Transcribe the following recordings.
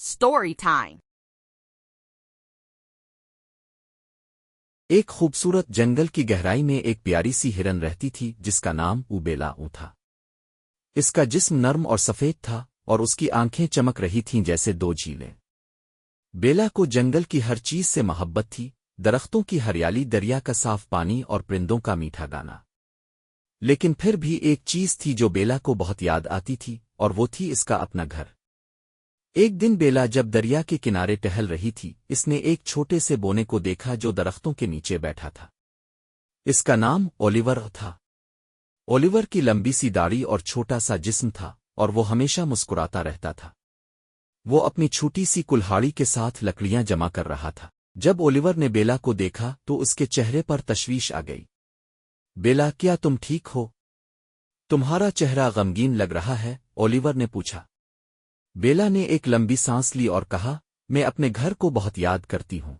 Story time. एक खूबसूरत जंगल की गहराई में एक प्यारी सी हिरन रहती थी, जिसका नाम उबेला ऊ था। इसका जिस्म नर्म और सफ़ेद था और उसकी आँखें चमक रही थीं जैसे दो झीलें। बेला को जंगल की हर चीज़ से मोहब्बत थी, दरख्तों की हरियाली, दरिया का साफ़ पानी और परिंदों का मीठा गाना। लेकिन फिर भी एक चीज़ थी जो बेला को बहुत याद आती थी, और वो थी इसका अपना घर। एक दिन बेला जब दरिया के किनारे टहल रही थी, इसने एक छोटे से बोने को देखा जो दरख्तों के नीचे बैठा था। इसका नाम ओलिवर था। ओलिवर की लंबी सी दाढ़ी और छोटा सा जिस्म था, और वो हमेशा मुस्कुराता रहता था। वो अपनी छोटी सी कुल्हाड़ी के साथ लकड़ियाँ जमा कर रहा था। जब ओलिवर ने बेला को देखा तो उसके चेहरे पर तशवीश आ गई। बेला, क्या तुम ठीक हो? तुम्हारा चेहरा गमगीन लग रहा है, ओलिवर ने पूछा। बेला ने एक लंबी सांस ली और कहा, मैं अपने घर को बहुत याद करती हूँ।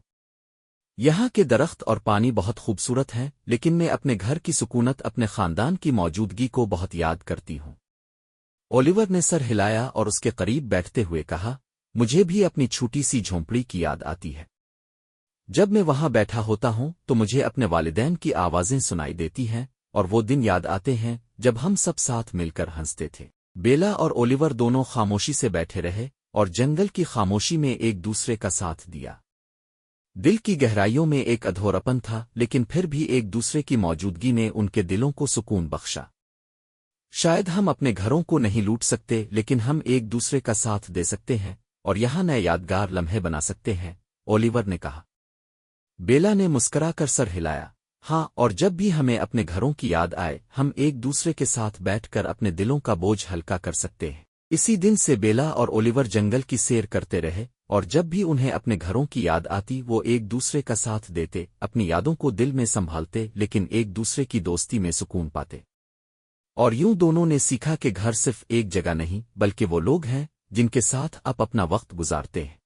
यहाँ के दरख्त और पानी बहुत खूबसूरत हैं, लेकिन मैं अपने घर की सुकूनत, अपने खानदान की मौजूदगी को बहुत याद करती हूँ। ओलिवर ने सर हिलाया और उसके करीब बैठते हुए कहा, मुझे भी अपनी छोटी सी झोंपड़ी की याद आती है। जब मैं वहाँ बैठा होता हूँ तो मुझे अपने वालदेन की आवाज़ें सुनाई देती हैं, और वो दिन याद आते हैं, जब हम सब साथ मिलकर हँसते थे। बेला और ओलिवर दोनों खामोशी से बैठे रहे और जंगल की खामोशी में एक दूसरे का साथ दिया। दिल की गहराइयों में एक अधोरपन था, लेकिन फिर भी एक दूसरे की मौजूदगी ने उनके दिलों को सुकून बख्शा। शायद हम अपने घरों को नहीं लूट सकते, लेकिन हम एक दूसरे का साथ दे सकते हैं और यहाँ नए यादगार लम्हे बना सकते हैं, ओलिवर ने कहा। बेला ने मुस्कराकर सर हिलाया। हाँ और जब भी हमें अपने घरों की याद आए, हम एक दूसरे के साथ बैठकर अपने दिलों का बोझ हल्का कर सकते हैं। इसी दिन से बेला और ओलिवर जंगल की सैर करते रहे, और जब भी उन्हें अपने घरों की याद आती, वो एक दूसरे का साथ देते, अपनी यादों को दिल में संभालते, लेकिन एक दूसरे की दोस्ती में सुकून पाते। और यूँ दोनों ने सीखा कि घर सिर्फ़ एक जगह नहीं, बल्कि वो लोग हैं, जिनके साथ आप अपना वक्त गुजारते हैं।